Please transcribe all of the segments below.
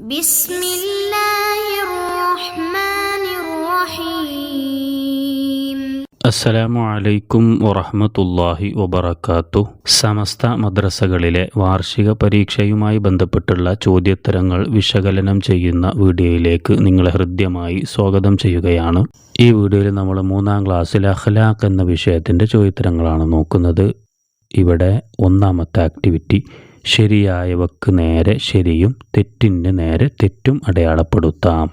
بسم الله الرحمن الرحيم അസ്സലാമു അലൈക്കും വറഹ്മത്തുള്ളാഹി വബറകാത്തു സമസ്ത മദ്രസകളിലെ വാർഷിക പരീക്ഷയുമായി ബന്ധപ്പെട്ടുള്ള ചോദ്യോത്തരങ്ങൾ വിശകലനം ചെയ്യുന്ന വീഡിയോയിലേക്ക് നിങ്ങളെ ഹൃദ്യമായി സ്വാഗതം ചെയ്യുകയാണ് ഈ വീഡിയോയിൽ നമ്മൾ മൂന്നാം ക്ലാസ്സിൽ അഖ്ലാഖ് എന്ന വിഷയത്തിൻ്റെ ചോദ്യോത്തരങ്ങളാണ് നോക്കുന്നത് ഇവിടെ ഒന്നാമത്തെ ആക്ടിവിറ്റി ശരിയായവക്ക് നേരെ ശരിയും തെറ്റിന് നേരെ തെറ്റും അടയാളപ്പെടുത്താം.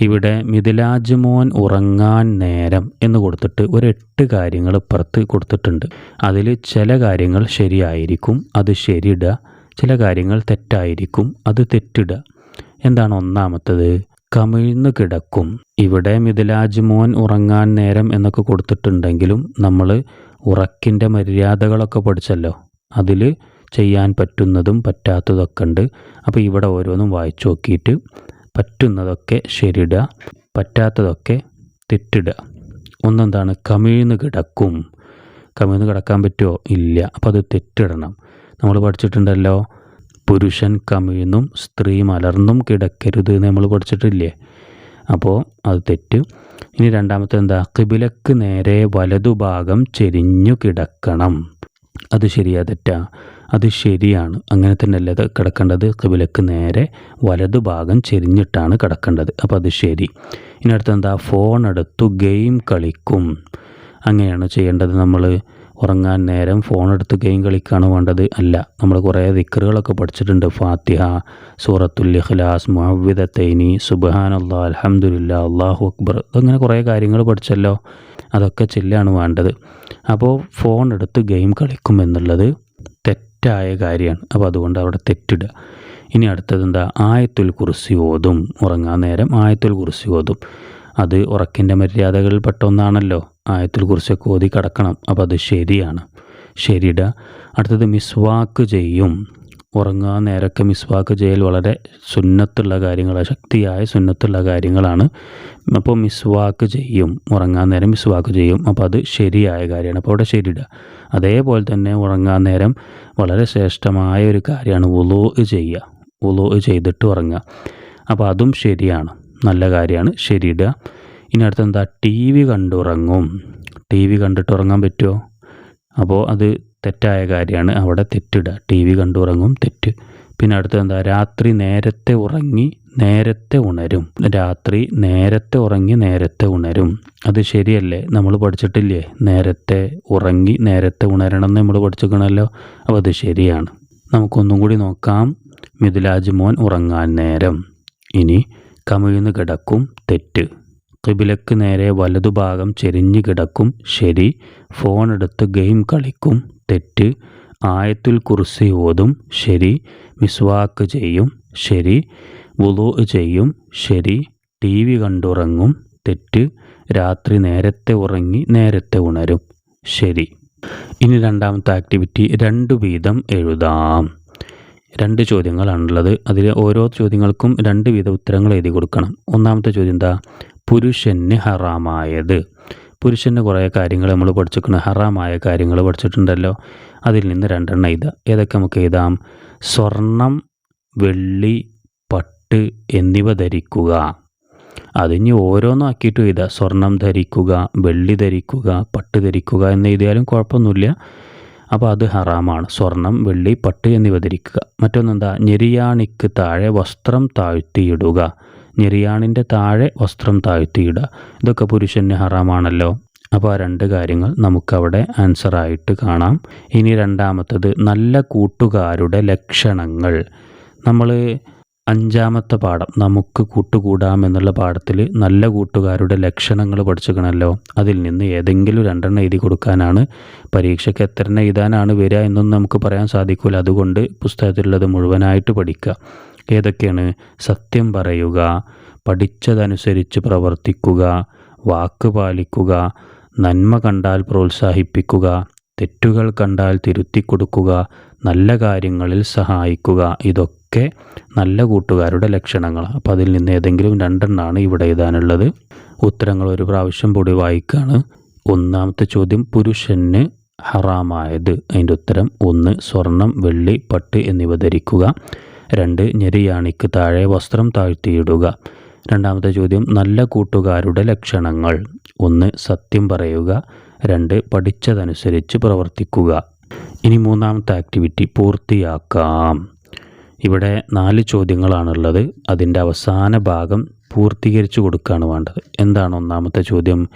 ഇവിടെ മിഥിലാജ്മോൻ ഉറങ്ങാൻ നേരം എന്ന് കൊടുത്തിട്ട് ഒരു എട്ട് കാര്യങ്ങൾ ഇപ്പുറത്ത് കൊടുത്തിട്ടുണ്ട്. അതിൽ ചില കാര്യങ്ങൾ ശരിയായിരിക്കും അത് ശരിയിടുക ചില കാര്യങ്ങൾ തെറ്റായിരിക്കും അത് തെറ്റിടുക എന്താണ് ഒന്നാമത്തത്? കമിഴ്ന്നു കിടക്കും. ഇവിടെ മിഥിലാജ് മോൻ ഉറങ്ങാൻ നേരം എന്നൊക്കെ കൊടുത്തിട്ടുണ്ടെങ്കിലും നമ്മൾ ഉറക്കിന്റെ മര്യാദകളൊക്കെ പഠിച്ചല്ലോ. അതിൽ ചെയ്യാൻ പറ്റുന്നതും പറ്റാത്തതൊക്കെ ഉണ്ട്. അപ്പോൾ ഇവിടെ ഓരോന്നും വായിച്ചു നോക്കിയിട്ട് പറ്റുന്നതൊക്കെ ശരിയിടുക പറ്റാത്തതൊക്കെ തെറ്റിടുക. ഒന്നെന്താണ്? കമിഴ്ന്ന് കിടക്കും. കമിഴ്ന്ന് കിടക്കാൻ പറ്റുമോ? ഇല്ല. അപ്പോൾ അത് തെറ്റിടണം. നമ്മൾ പഠിച്ചിട്ടുണ്ടല്ലോ പുരുഷൻ കമിഴ്ന്നും സ്ത്രീ മലർന്നും കിടക്കരുത് എന്ന് നമ്മൾ പഠിച്ചിട്ടില്ലേ? അപ്പോൾ അത് തെറ്റ്. ഇനി രണ്ടാമത്തെ എന്താ? കിബിലക്ക് നേരെ വലതുഭാഗം ചെരിഞ്ഞു കിടക്കണം. അത് ശരിയാ തെറ്റാ. അത് ശരിയാണ്. അങ്ങനെ തന്നെയല്ലേ അത് കിടക്കേണ്ടത്? കബിലക്ക് നേരെ വലതു ഭാഗം ചെരിഞ്ഞിട്ടാണ് കിടക്കേണ്ടത്. അപ്പോൾ അത് ശരി. ഇനി അടുത്ത് എന്താ? ഫോൺ എടുത്തു ഗെയിം കളിക്കും. അങ്ങനെയാണ് ചെയ്യേണ്ടത് നമ്മൾ ഉറങ്ങാൻ നേരം ഫോൺ എടുത്ത് ഗെയിം കളിക്കുകയാണ് വേണ്ടത്. അല്ല നമ്മൾ കുറേ ദിക്കറുകളൊക്കെ പഠിച്ചിട്ടുണ്ട്. ഫാത്തിഹ സൂറത്തുൽ ഇഖ്ലാസ് മുഹവിദത്തൈനി സുബാൻ അള്ളാഹ് അലഹമുല്ല അള്ളാഹു അക്ബർ. അങ്ങനെ കുറേ കാര്യങ്ങൾ പഠിച്ചല്ലോ. അതൊക്കെ ചെല്ലാണ് വേണ്ടത്. അപ്പോൾ ഫോൺ എടുത്ത് ഗെയിം കളിക്കും എന്നുള്ളത് തെറ്റായ കാര്യമാണ്. അപ്പോൾ അതുകൊണ്ട് അവിടെ തെറ്റിടുക. ഇനി അടുത്തത് എന്താ? ആയത്തുൽ കുറിസി ഓതും. ഉറങ്ങാൻ നേരം ആയത്തുൽ കുറിസി ഓതും. അത് ഉറക്കിന്റെ മര്യാദകളിൽ പെട്ട ഒന്നാണല്ലോ ആയത്തുൽ കുറിച്ചൊക്കെ ഓതി കിടക്കണം. അപ്പോൾ അത് ശരിയാണ്. ശരിയിടുക അടുത്തത് മിസ്വാക്ക് ചെയ്യും. ഉറങ്ങാൻ നേരമൊക്കെ മിസ്വാക്ക് ചെയ്യൽ വളരെ സുന്നത്തുള്ള കാര്യങ്ങളാണ് ശക്തിയായ സുന്നത്തുള്ള കാര്യങ്ങളാണ്. അപ്പോൾ മിസ്വാക്ക് ചെയ്യും ഉറങ്ങാൻ നേരം മിസ്വാക്ക് ചെയ്യും. അപ്പോൾ അത് ശരിയായ കാര്യമാണ്. അപ്പോൾ അവിടെ ശരിയിടുക അതേപോലെ തന്നെ ഉറങ്ങാൻ നേരം വളരെ ശ്രേഷ്ഠമായ ഒരു കാര്യമാണ് ഉലോ ചെയ്യുക. ഉലോ ചെയ്തിട്ട് ഉറങ്ങുക. അപ്പോൾ അതും ശരിയാണ്. നല്ല കാര്യമാണ്. ശരിയിടുക ഇനി അടുത്തെന്താ? ടി വി കണ്ടുറങ്ങും. ടി വി കണ്ടിട്ട് ഉറങ്ങാൻ പറ്റുമോ? അപ്പോൾ അത് തെറ്റായ കാര്യമാണ്. അവിടെ തെറ്റിടുക ടി വി കണ്ടുറങ്ങും തെറ്റ്. പിന്നെ അടുത്ത് എന്താ രാത്രി നേരത്തെ ഉറങ്ങി നേരത്തെ ഉണരും. രാത്രി നേരത്തെ ഉറങ്ങി നേരത്തെ ഉണരും. അത് ശരിയല്ലേ? നമ്മൾ പഠിച്ചിട്ടില്ലേ? നേരത്തെ ഉറങ്ങി നേരത്തെ ഉണരണം എന്ന് നമ്മൾ പഠിച്ചിരിക്കണമല്ലോ. അപ്പോൾ അത് ശരിയാണ്. നമുക്കൊന്നും കൂടി നോക്കാം. മിഥുലാജ് മോൻ ഉറങ്ങാൻ നേരം. ഇനി കമിഴ്ന്ന് കിടക്കും തെറ്റ്. കിബിലക്ക് നേരെ വലതുഭാഗം ചെരിഞ്ഞു കിടക്കും ശരി. ഫോണെടുത്ത് ഗെയിം കളിക്കും തെറ്റ് ആയത്തുൽ കുർസി ഓതും ശരി മിസ്വാക്ക് ചെയ്യും ശരി വുളു ചെയ്യും ശരി ടി വി കണ്ടുറങ്ങും തെറ്റ് രാത്രി നേരത്തെ ഉറങ്ങി നേരത്തെ ഉണരും ശരി. ഇനി രണ്ടാമത്തെ ആക്ടിവിറ്റി രണ്ട് വീതം എഴുതാം. രണ്ട് ചോദ്യങ്ങളാണുള്ളത്. അതിൽ ഓരോ ചോദ്യങ്ങൾക്കും രണ്ട് വീത ഉത്തരങ്ങൾ എഴുതി കൊടുക്കണം. ഒന്നാമത്തെ ചോദ്യം എന്താ? പുരുഷന് ഹറാമായത്. പുരുഷന് കുറേ കാര്യങ്ങൾ നമ്മൾ പഠിച്ചിരിക്കണം ഹറാമായ കാര്യങ്ങൾ പഠിച്ചിട്ടുണ്ടല്ലോ. അതിൽ നിന്ന് രണ്ടെണ്ണം എഴുതാം ഏതൊക്കെ നമുക്ക് എഴുതാം? സ്വർണം വെള്ളി പട്ട് എന്നിവ ധരിക്കുക. അതിനി ഓരോന്നും ആക്കിയിട്ട് എഴുതുക സ്വർണം ധരിക്കുക വെള്ളി ധരിക്കുക പട്ട് ധരിക്കുക എന്ന് എഴുതിയാലും കുഴപ്പമൊന്നുമില്ല. അപ്പോൾ അത് ഹറാമാണ്. സ്വർണം വെള്ളി പട്ട് എന്നിവ ധരിക്കുക. മറ്റൊന്നെന്താ ഞെരിയാണിക്ക് താഴെ വസ്ത്രം താഴ്ത്തിയിടുക. ഞെരിയാണിന്റെ താഴെ വസ്ത്രം താഴ്ത്തിയിടുക ഇതൊക്കെ പുരുഷന് ഹറാമാണല്ലോ. അപ്പോൾ ആ രണ്ട് കാര്യങ്ങൾ നമുക്കവിടെ ആൻസറായിട്ട് കാണാം. ഇനി രണ്ടാമത്തത് നല്ല കൂട്ടുകാരുടെ ലക്ഷണങ്ങൾ. നമ്മൾ അഞ്ചാമത്തെ പാഠം നമുക്ക് കൂട്ടുകൂടാമെന്നുള്ള പാഠത്തിൽ നല്ല കൂട്ടുകാരുടെ ലക്ഷണങ്ങൾ പഠിച്ചിക്കണമല്ലോ അതിൽ നിന്ന് ഏതെങ്കിലും രണ്ടെണ്ണം എഴുതി കൊടുക്കാനാണ് പരീക്ഷയ്ക്ക് എത്ര എഴുതാനാണ് വരിക എന്നൊന്നും നമുക്ക് പറയാൻ സാധിക്കില്ല അതുകൊണ്ട് പുസ്തകത്തിലുള്ളത് മുഴുവനായിട്ട് പഠിക്കുക. ഏതൊക്കെയാണ്? സത്യം പറയുക പഠിച്ചതനുസരിച്ച് പ്രവർത്തിക്കുക വാക്ക് പാലിക്കുക നന്മ കണ്ടാൽ പ്രോത്സാഹിപ്പിക്കുക തെറ്റുകൾ കണ്ടാൽ തിരുത്തി കൊടുക്കുക നല്ല കാര്യങ്ങളിൽ സഹായിക്കുക. ഇതൊക്കെ നല്ല കൂട്ടുകാരുടെ ലക്ഷണങ്ങളാണ് അപ്പോൾ അതിൽ നിന്ന് ഏതെങ്കിലും രണ്ടെണ്ണമാണ് ഇവിടെ എഴുതാനുള്ളത്. ഉത്തരങ്ങൾ ഒരു പ്രാവശ്യം കൂടി വായിക്കുകയാണ് ഒന്നാമത്തെ ചോദ്യം പുരുഷന് ഹറാമായത്. അതിന്റെ ഉത്തരം ഒന്ന് സ്വർണം വെള്ളി പട്ട് എന്നിവ ധരിക്കുക. രണ്ട് ഞെരിയാണിക്ക് താഴെ വസ്ത്രം താഴ്ത്തിയിടുക. രണ്ടാമത്തെ ചോദ്യം നല്ല കൂട്ടുകാരുടെ ലക്ഷണങ്ങൾ. ഒന്ന് സത്യം പറയുക. രണ്ട് പഠിച്ചതനുസരിച്ച് പ്രവർത്തിക്കുക. ഇനി മൂന്നാമത്തെ ആക്ടിവിറ്റി പൂർത്തിയാക്കാം. ഇവിടെ നാല് ചോദ്യങ്ങളാണുള്ളത്. അതിന്റെ അവസാന ഭാഗം പൂർത്തീകരിച്ചു കൊടുക്കുകയാണ് വേണ്ടത്. എന്താണ് ഒന്നാമത്തെ ചോദ്യം?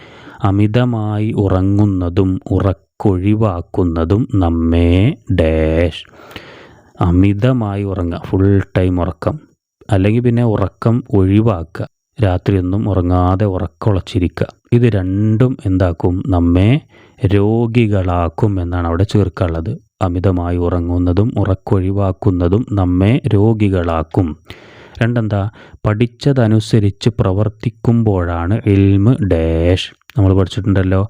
അമിതമായി ഉറങ്ങുന്നതും ഉറക്കൊഴിവാക്കുന്നതും നമ്മെ ഡാഷ്. അമിതമായി ഉറങ്ങുക ഫുൾ ടൈം ഉറക്കം. അല്ലെങ്കിൽ പിന്നെ ഉറക്കം ഒഴിവാക്കുക. രാത്രിയൊന്നും ഉറങ്ങാതെ ഉറക്കമുളച്ചിരിക്കുക ഇത് രണ്ടും എന്താക്കും? നമ്മെ രോഗികളാക്കും എന്നാണ് അവിടെ ചേർക്കാനുള്ളത്. അമിതമായി ഉറങ്ങുന്നതും ഉറക്കൊഴിവാക്കുന്നതും നമ്മെ രോഗികളാക്കും. രണ്ടെന്താ? പഠിച്ചതനുസരിച്ച് പ്രവർത്തിക്കുമ്പോഴാണ് ഇൽമ് ഡാഷ്. നമ്മൾ പഠിച്ചിട്ടുണ്ടല്ലോ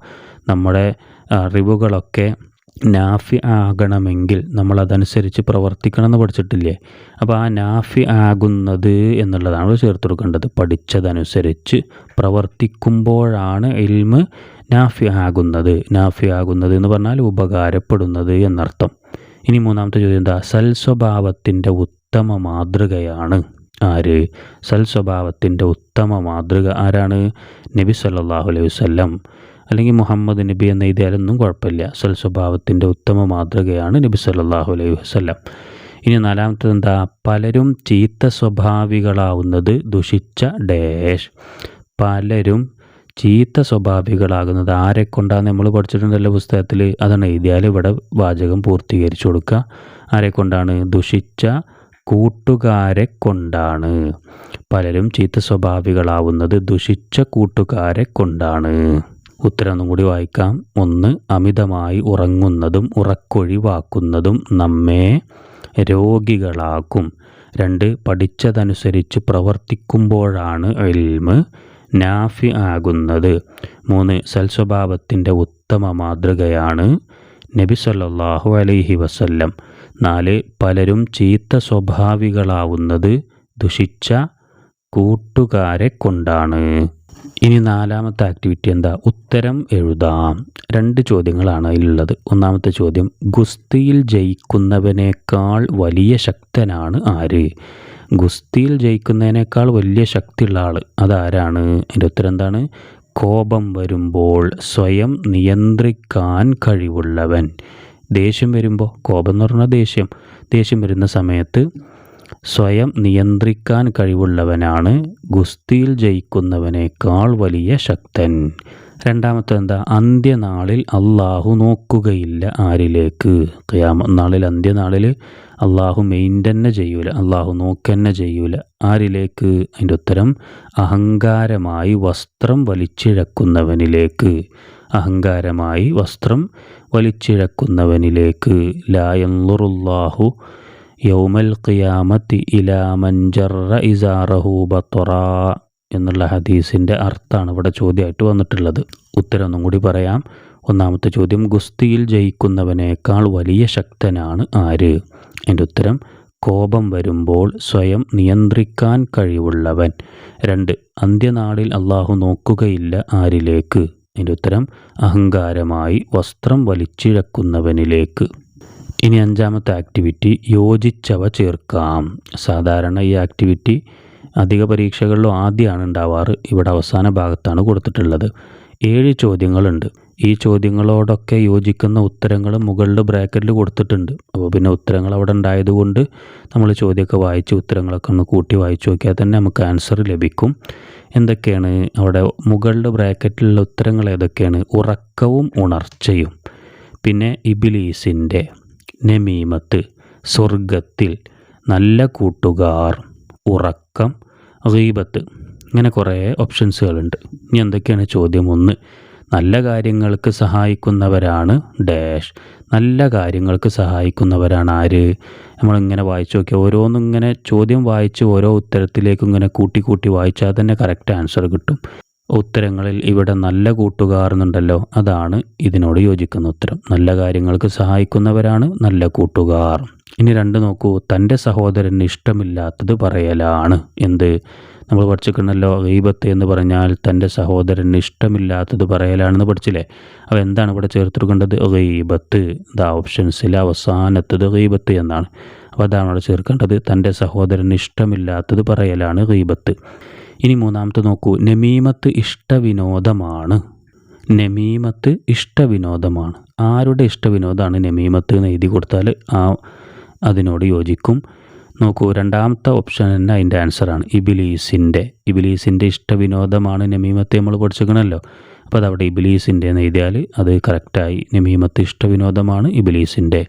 നമ്മുടെ അറിവുകളൊക്കെ നാഫി ആകണമെങ്കിൽ നമ്മൾ അതനുസരിച്ച് പ്രവർത്തിക്കണം എന്ന് പഠിച്ചിട്ടില്ലേ? അപ്പോൾ ആ നാഫി ആകുന്നത് എന്നുള്ളതാണ് ചേർത്ത് കൊടുക്കേണ്ടത്. പഠിച്ചതനുസരിച്ച് പ്രവർത്തിക്കുമ്പോഴാണ് ഇൽമ് നാഫി ആകുന്നത്. നാഫി ആകുന്നത് എന്ന് പറഞ്ഞാൽ ഉപകാരപ്പെടുന്നത് എന്നർത്ഥം. ഇനി മൂന്നാമത്തെ ചോദ്യം എന്താ? സൽ സ്വഭാവത്തിന്റെ ഉത്തമ മാതൃകയാണ് ആര്? സൽ സ്വഭാവത്തിന്റെ ഉത്തമ മാതൃക ആരാണ്? നബി സല്ലല്ലാഹു അലൈഹി വസല്ലം. അല്ലെങ്കിൽ മുഹമ്മദ് നബി എന്ന് എഴുതിയാലൊന്നും കുഴപ്പമില്ല. സൽ സ്വഭാവത്തിന്റെ ഉത്തമ മാതൃകയാണ് നബി സല്ലാഹു അലൈഹി വസ്ലം ഇനി നാലാമത്തത് എന്താ? പലരും ചീത്ത സ്വഭാവികളാവുന്നത് ദുഷിച്ച ഡേഷ്. പലരും ചീത്ത സ്വഭാവികളാകുന്നത് ആരെ കൊണ്ടാണ് നമ്മൾ പഠിച്ചിട്ടുണ്ടല്ലോ പുസ്തകത്തിൽ? അതാണ് എഴുതിയാൽ ഇവിടെ വാചകം പൂർത്തീകരിച്ചു കൊടുക്കുക. ആരെ കൊണ്ടാണ്? ദുഷിച്ച കൂട്ടുകാരെ കൊണ്ടാണ്. പലരും ചീത്ത സ്വഭാവികളാവുന്നത് ദുഷിച്ച കൂട്ടുകാരെ കൊണ്ടാണ്. ഉത്തരം കൂടി വായിക്കാം. ഒന്ന് അമിതമായി ഉറങ്ങുന്നതും ഉറക്കൊഴിവാക്കുന്നതും നമ്മെ രോഗികളാക്കും. രണ്ട് പഠിച്ചതനുസരിച്ച് പ്രവർത്തിക്കുമ്പോഴാണ് എൽമ് നാഫി ആകുന്നത്. മൂന്ന് സൽസ്വഭാവത്തിന്റെ ഉത്തമ മാതൃകയാണ് നബി സല്ലാഹു അലൈഹി വസല്ലം. നാല് പലരും ചീത്ത സ്വഭാവികളാവുന്നത് ദുഷിച്ച കൂട്ടുകാരെ കൊണ്ടാണ്. ഇനി നാലാമത്തെ ആക്ടിവിറ്റി എന്താ? ഉത്തരം എഴുതാം. രണ്ട് ചോദ്യങ്ങളാണ് അതിലുള്ളത്. ഒന്നാമത്തെ ചോദ്യം ഗുസ്തിയിൽ ജയിക്കുന്നവനേക്കാൾ വലിയ ശക്തനാണ് ആര്? ഗുസ്തിയിൽ ജയിക്കുന്നതിനേക്കാൾ വലിയ ശക്തിയുള്ള ആൾ അതാരാണ്? എന്റെ ഉത്തരം എന്താണ്? കോപം വരുമ്പോൾ സ്വയം നിയന്ത്രിക്കാൻ കഴിവുള്ളവൻ. ദേഷ്യം വരുമ്പോൾ കോപം എന്ന് പറഞ്ഞാൽ ദേഷ്യം. ദേഷ്യം വരുന്ന സമയത്ത് സ്വയം നിയന്ത്രിക്കാൻ കഴിവുള്ളവനാണ് ഗുസ്തിയിൽ ജയിക്കുന്നവനേക്കാൾ വലിയ ശക്തൻ. രണ്ടാമത്തെ എന്താ? അന്ത്യനാളിൽ അള്ളാഹു നോക്കുകയില്ല ആരിലേക്ക്? നാളിൽ അന്ത്യനാളിൽ അള്ളാഹു മെയിൻ തന്നെ ചെയ്യൂല അള്ളാഹു നോക്കന്നെ ചെയ്യൂല. ആരിലേക്ക്? അതിന്റെ ഉത്തരം അഹങ്കാരമായി വസ്ത്രം വലിച്ചിഴക്കുന്നവനിലേക്ക്. അഹങ്കാരമായി വസ്ത്രം വലിച്ചിഴക്കുന്നവനിലേക്ക്. ലായന്നുറുല്ലാഹു യൗമൽ ഖിയാമത്തി ഇലാ മൻജറ ഇസാറഹു ബത്വറ എന്നുള്ള ഹദീസിന്റെ അർത്ഥമാണ് ഇവിടെ ചോദ്യമായിട്ട് വന്നിട്ടുള്ളത്. ഉത്തരം ഒന്നും കൂടി പറയാം. ഒന്നാമത്തെ ചോദ്യം ഗുസ്തിയിൽ ജയിക്കുന്നവനേക്കാൾ വലിയ ശക്തനാണ് ആര്? എന്റെ ഉത്തരം കോപം വരുമ്പോൾ സ്വയം നിയന്ത്രിക്കാൻ കഴിവുള്ളവൻ. രണ്ട് അന്ത്യനാളിൽ അള്ളാഹു നോക്കുകയില്ല ആരിലേക്ക്? എന്റെ ഉത്തരം അഹങ്കാരമായി വസ്ത്രം വലിച്ചിഴക്കുന്നവനിലേക്ക്. ഇനി അഞ്ചാമത്തെ ആക്ടിവിറ്റി യോജിച്ചവ ചേർക്കാം. സാധാരണ ഈ ആക്ടിവിറ്റി അധിക പരീക്ഷകളിലും ആദ്യമാണ് ഉണ്ടാവാറ്. ഇവിടെ അവസാന ഭാഗത്താണ് കൊടുത്തിട്ടുള്ളത്. ഏഴ് ചോദ്യങ്ങളുണ്ട്. ഈ ചോദ്യങ്ങളോടൊക്കെ യോജിക്കുന്ന ഉത്തരങ്ങൾ മുകളിൽ ബ്രാക്കറ്റിൽ കൊടുത്തിട്ടുണ്ട്. അപ്പോൾ പിന്നെ ഉത്തരങ്ങൾ അവിടെ ഉണ്ടായതുകൊണ്ട് നമ്മൾ ചോദ്യമൊക്കെ വായിച്ച് ഉത്തരങ്ങളൊക്കെ ഒന്ന് കൂട്ടി വായിച്ചു നോക്കിയാൽ തന്നെ നമുക്ക് ആൻസർ ലഭിക്കും. എന്തൊക്കെയാണ്? അവിടെ മുകളിൽ ബ്രാക്കറ്റിലുള്ള ഉത്തരങ്ങൾ ഏതൊക്കെയാണ്? ഉറക്കവും ഉണർച്ചയും. പിന്നെ ഇബിലീസിന്റെ നമീമത്ത്. സ്വർഗത്തിൽ നല്ല കൂട്ടുകാർ ഉറക്കം ഗീബത്ത്. ഇങ്ങനെ കുറേ ഓപ്ഷൻസുകളുണ്ട്. ഇനി എന്തൊക്കെയാണ് ചോദ്യം ഒന്ന്? നല്ല കാര്യങ്ങൾക്ക് സഹായിക്കുന്നവരാണ് ഡാഷ്. നല്ല കാര്യങ്ങൾക്ക് സഹായിക്കുന്നവരാണ് ആര്? നമ്മളിങ്ങനെ വായിച്ചു നോക്കിയാൽ ഓരോന്നും ഇങ്ങനെ ചോദ്യം വായിച്ച് ഓരോ ഉത്തരത്തിലേക്കും ഇങ്ങനെ കൂട്ടി കൂട്ടി വായിച്ചാൽ തന്നെ കറക്റ്റ് ആൻസർ കിട്ടും. ഉത്തരങ്ങളിൽ ഇവിടെ നല്ല കൂട്ടുകാർ എന്നുണ്ടല്ലോ അതാണ് ഇതിനോട് യോജിക്കുന്ന ഉത്തരം. നല്ല കാര്യങ്ങൾക്ക് സഹായിക്കുന്നവരാണ് നല്ല കൂട്ടുകാർ. ഇനി രണ്ട് നോക്കൂ. തന്റെ സഹോദരന് ഇഷ്ടമില്ലാത്തത് പറയലാണ്. എന്ത്? നമ്മൾ പഠിച്ചിട്ടുണ്ടല്ലോ ഗീബത്ത് എന്ന് പറഞ്ഞാൽ തന്റെ സഹോദരന് ഇഷ്ടമില്ലാത്തത് പറയലാണെന്ന് പഠിച്ചില്ലേ? അപ്പോൾ എന്താണ് ഇവിടെ ചേർത്തെടുക്കേണ്ടത് ഗീബത്ത് ദ ഓപ്ഷൻസിൽ അവസാനത്തത് ഗീബത്ത് എന്നാണ്. അപ്പോൾ അതാണ് അവിടെ ചേർക്കേണ്ടത്. തന്റെ സഹോദരന് ഇഷ്ടമില്ലാത്തത് പറയലാണ് ഗീബത്ത് ഇനി മൂന്നാമത്തെ നോക്കൂ. നമീമത്ത് ഇഷ്ടവിനോദമാണ്. നമീമത്ത് ഇഷ്ടവിനോദമാണ്. ആരുടെ ഇഷ്ടവിനോദമാണ് നമീമത്ത് എന്ന് എഴുതി കൊടുത്താൽ ആ അതിനോട് യോജിക്കും. നോക്കൂ രണ്ടാമത്തെ ഓപ്ഷൻ തന്നെ അതിന്റെ ആൻസറാണ് ഇബിലീസിന്റെ. ഇബിലീസിന്റെ ഇഷ്ടവിനോദമാണ് നമീമത്ത് നമ്മൾ പഠിച്ചിരിക്കണമല്ലോ അപ്പോൾ അതവിടെ ഇബിലീസിന്റെ എന്ന് എഴുതിയാൽ അത് കറക്റ്റായി നമീമത്ത് ഇഷ്ടവിനോദമാണ് ഇബിലീസിന്റെ.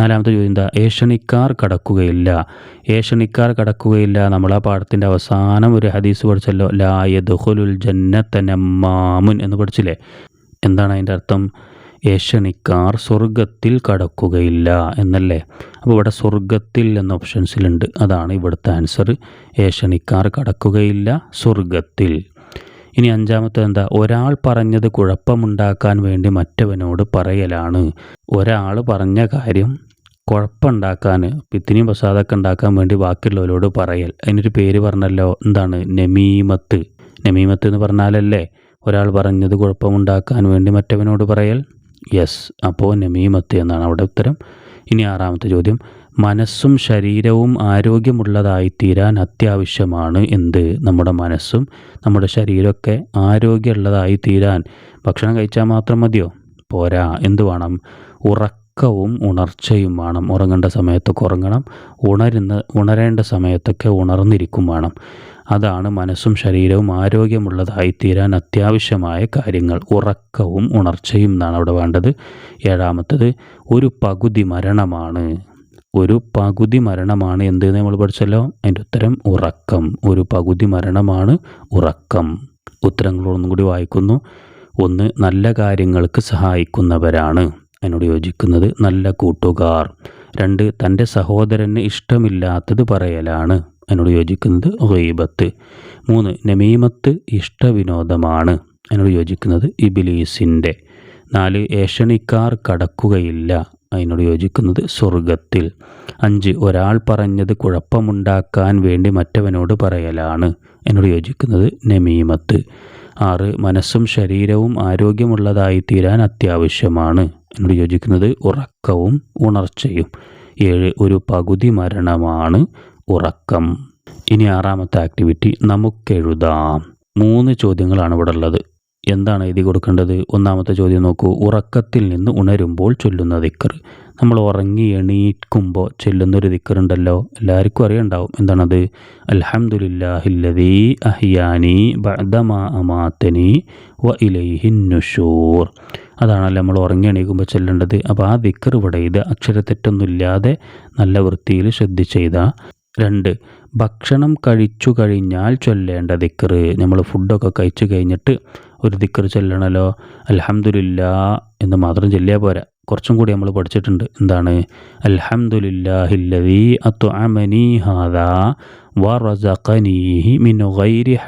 നാലാമത്തെ ചോദ്യം എന്താ? ഏഷണിക്കാർ കടക്കുകയില്ല. ഏഷണിക്കാർ കടക്കുകയില്ല. നമ്മൾ ആ പാഠത്തിന്റെ അവസാനം ഒരു ഹദീസ് പഠിച്ചല്ലോ. ലായദുഹുലുൽ ജന്നത്ത മാമുൻ എന്ന് പഠിച്ചില്ലേ? എന്താണ് അതിന്റെ അർത്ഥം? ഏഷണിക്കാർ സ്വർഗത്തിൽ കടക്കുകയില്ല എന്നല്ലേ? അപ്പോൾ ഇവിടെ സ്വർഗത്തിൽ എന്ന ഓപ്ഷൻസിലുണ്ട് അതാണ് ഇവിടുത്തെ ആൻസർ ഏഷണിക്കാർ കടക്കുകയില്ല സ്വർഗത്തിൽ ഇനി അഞ്ചാമത്തെ എന്താ? ഒരാൾ പറഞ്ഞത് കുഴപ്പമുണ്ടാക്കാൻ വേണ്ടി മറ്റവനോട് പറയലാണ്. ഒരാൾ പറഞ്ഞ കാര്യം കുഴപ്പമുണ്ടാക്കാൻ പിത്തിനിയും പ്രസാദമൊക്കെ ഉണ്ടാക്കാൻ വേണ്ടി ബാക്കിയുള്ളവരോട് പറയൽ. അതിനൊരു പേര് പറഞ്ഞല്ലോ. എന്താണ്? നമീമത്ത്. നമീമത്ത് എന്ന് പറഞ്ഞാലല്ലേ ഒരാൾ പറഞ്ഞത് കുഴപ്പമുണ്ടാക്കാൻ വേണ്ടി മറ്റവനോട് പറയൽ? യെസ്. അപ്പോൾ നമീമത്ത് എന്നാണ് അവിടെ ഉത്തരം. ഇനി ആറാമത്തെ ചോദ്യം. മനസ്സും ശരീരവും ആരോഗ്യമുള്ളതായിത്തീരാൻ അത്യാവശ്യമാണ് എന്ത്? നമ്മുടെ മനസ്സും നമ്മുടെ ശരീരമൊക്കെ ആരോഗ്യമുള്ളതായി തീരാൻ ഭക്ഷണം കഴിച്ചാൽ മാത്രം മതിയോ? പോരാ എന്ത് വേണം? ഉറക്കവും ഉണർച്ചയും വേണം. ഉറങ്ങേണ്ട സമയത്തൊക്കെ ഉറങ്ങണം. ഉണരുന്ന ഉണരേണ്ട സമയത്തൊക്കെ ഉണർന്നിരിക്കും വേണം. അതാണ് മനസ്സും ശരീരവും ആരോഗ്യമുള്ളതായി തീരാൻ അത്യാവശ്യമായ കാര്യങ്ങൾ. ഉറക്കവും ഉണർച്ചയും എന്നാണ് അവിടെ വേണ്ടത്. ഏഴാമത്തത് ഒരു പകുതി മരണമാണ്. ഒരു പകുതി മരണമാണ്. എന്ത് നമ്മൾ പഠിച്ചല്ലോ? അതിന്റെ ഉത്തരം ഉറക്കം. ഒരു പകുതി മരണമാണ് ഉറക്കം. ഉത്തരങ്ങളൊന്നും കൂടി വായിക്കുന്നു. ഒന്ന് നല്ല കാര്യങ്ങൾക്ക് സഹായിക്കുന്നവരാണ്. അതിനോട് യോജിക്കുന്നത് നല്ല കൂട്ടുകാർ. രണ്ട് തന്റെ സഹോദരന് ഇഷ്ടമില്ലാത്തത് പറയലാണ്. അതിനോട് യോജിക്കുന്നത് ഗൈബത്ത്. മൂന്ന് നമീമത്ത് ഇഷ്ടവിനോദമാണ്. അതിനോട് യോജിക്കുന്നത് ഇബിലീസിന്റെ. നാല് ഏഷണിക്കാർ കടക്കുകയില്ല. അതിനോട് യോജിക്കുന്നത് സ്വർഗത്തിൽ അഞ്ച് ഒരാൾ പറഞ്ഞത് കുഴപ്പമുണ്ടാക്കാൻ വേണ്ടി മറ്റവനോട് പറയലാണ്. എന്നോട് യോജിക്കുന്നത് നമീമത്ത്. ആറ് മനസ്സും ശരീരവും ആരോഗ്യമുള്ളതായി തീരാൻ അത്യാവശ്യമാണ്. എന്നോട് യോജിക്കുന്നത് ഉറക്കവും ഉണർച്ചയും. ഏഴ് ഒരു പകുതി മരണമാണ് ഉറക്കം. ഇനി ആറാമത്തെ ആക്ടിവിറ്റി നമുക്കെഴുതാം. മൂന്ന് ചോദ്യങ്ങളാണ് ഇവിടെ ഉള്ളത്. എന്താണ് എഴുതി കൊടുക്കേണ്ടത്? ഒന്നാമത്തെ ചോദ്യം നോക്കൂ. ഉറക്കത്തിൽ നിന്ന് ഉണരുമ്പോൾ ചൊല്ലുന്ന ദിക്കർ നമ്മൾ ഉറങ്ങി എണീക്കുമ്പോൾ ചൊല്ലുന്നൊരു ദിക്കറുണ്ടല്ലോ. എല്ലാവർക്കും അറിയണ്ടാവും. എന്താണത്? അൽഹംദുലില്ലാഹില്ലദീ അഹിയാനി ബഅദമാ അമാത്തനി വ ഇലൈഹിന്നുഷൂർ അതാണല്ലോ നമ്മൾ ഉറങ്ങി എണീക്കുമ്പോൾ ചെല്ലേണ്ടത്. അപ്പോൾ ആ ദിക്കർ ഇവിടെ ഇത് അക്ഷരത്തെറ്റൊന്നുമില്ലാതെ നല്ല വൃത്തിയിൽ ശ്രദ്ധിച്ചെയ്ത രണ്ട് ഭക്ഷണം കഴിച്ചു കഴിഞ്ഞാൽ ചൊല്ലേണ്ട ദിക്കർ നമ്മൾ ഫുഡൊക്കെ കഴിച്ചു കഴിഞ്ഞിട്ട് ഒരു ദിക്കർ ചൊല്ലണമല്ലോ അലഹമുല്ല എന്ന് മാത്രം ചൊല്ലിയാൽ പോരാ. കുറച്ചും കൂടി നമ്മൾ പഠിച്ചിട്ടുണ്ട്. എന്താണ്? അൽഹംദുലില്ലാഹില്ലദീ ഹാദാ മിൻ ഗൈരി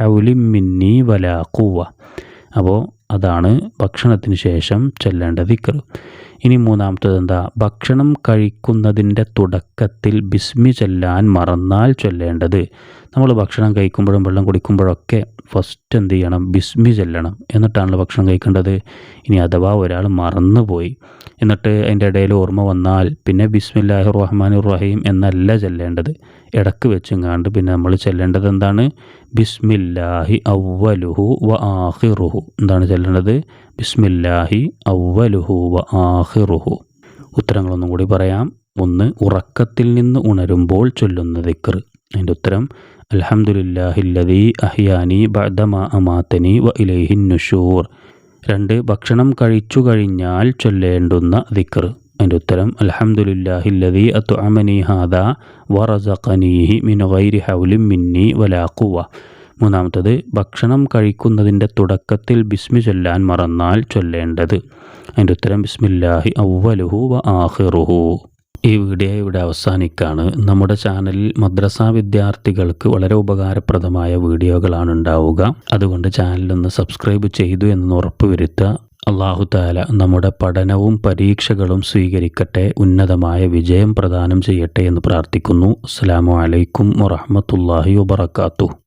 വലാ ഖുവ അപ്പോൾ അതാണ് ഭക്ഷണത്തിന് ശേഷം ചൊല്ലേണ്ട ദിക്കർ ഇനി മൂന്നാമത്തത് എന്താ? ഭക്ഷണം കഴിക്കുന്നതിന്റെ തുടക്കത്തിൽ ബിസ്മി ചൊല്ലാൻ മറന്നാൽ ചൊല്ലേണ്ടത്. നമ്മൾ ഭക്ഷണം കഴിക്കുമ്പോഴും വെള്ളം കുടിക്കുമ്പോഴൊക്കെ ഫസ്റ്റ് എന്ത് ചെയ്യണം? ബിസ്മി ചൊല്ലണം. എന്നിട്ടാണല്ലോ ഭക്ഷണം കഴിക്കേണ്ടത്. ഇനി അഥവാ ഒരാൾ മറന്നുപോയി. എന്നിട്ട് അതിന്റെ ഇടയിൽ ഓർമ്മ വന്നാൽ പിന്നെ ബിസ്മില്ലാഹി റഹ്മാൻ റഹീം എന്നല്ല ചെല്ലേണ്ടത്. ഇടയ്ക്ക് വെച്ചും കാണ്ട് പിന്നെ നമ്മൾ ചെല്ലേണ്ടത് എന്താണ്? ബിസ്മില്ലാഹി അവലുഹു വ ആഹിറുഹു. എന്താണ് ചെല്ലേണ്ടത്? ബിസ്മില്ലാഹി അവലുഹു വ ആഹിറുഹു ഉത്തരങ്ങളൊന്നും കൂടി പറയാം. ഒന്ന് ഉറക്കത്തിൽ നിന്ന് ഉണരുമ്പോൾ ചൊല്ലുന്ന ദിക്കർ അതിന്റെ ഉത്തരം അലഹമുല്ലാഹില്ലതി അഹ്യാനി ബഅദമാ അമാത്തനി വ ഇലൈഹിൻ നുഷൂർ. രണ്ട് ഭക്ഷണം കഴിച്ചു കഴിഞ്ഞാൽ ചൊല്ലേണ്ടുന്ന ദിക്കർ അതിന്റെ ഉത്തരം അൽഹംദുലില്ലാഹില്ലദീ അത്അമനി ഹാദാ വറസഖനീഹി മിൻ ഗൈരി ഹൗലിൻ മിന്നി വലാ ഖുവ. മൂന്നാമത്തത് ഭക്ഷണം കഴിക്കുന്നതിന്റെ തുടക്കത്തിൽ ബിസ്മി ചൊല്ലാൻ മറന്നാൽ ചൊല്ലേണ്ടത്. അതിന്റെ ഉത്തരം ബിസ്മില്ലാഹി ഔവലുഹു വ ആഹിറുഹു ഈ വീഡിയോ ഇവിടെ അവസാനിക്കാണ്. നമ്മുടെ ചാനലിൽ മദ്രസ വിദ്യാർത്ഥികൾക്ക് വളരെ ഉപകാരപ്രദമായ വീഡിയോകളാണ് ഉണ്ടാവുക. അതുകൊണ്ട് ചാനലൊന്ന് സബ്സ്ക്രൈബ് ചെയ്തു എന്ന് ഉറപ്പുവരുത്തുക അള്ളാഹു താല നമ്മുടെ പഠനവും പരീക്ഷകളും സ്വീകരിക്കട്ടെ ഉന്നതമായ വിജയം പ്രദാനം ചെയ്യട്ടെ എന്ന് പ്രാർത്ഥിക്കുന്നു. അസ്സാം വലൈക്കും വറഹമത്തല്ലാഹി വബർക്കാത്തു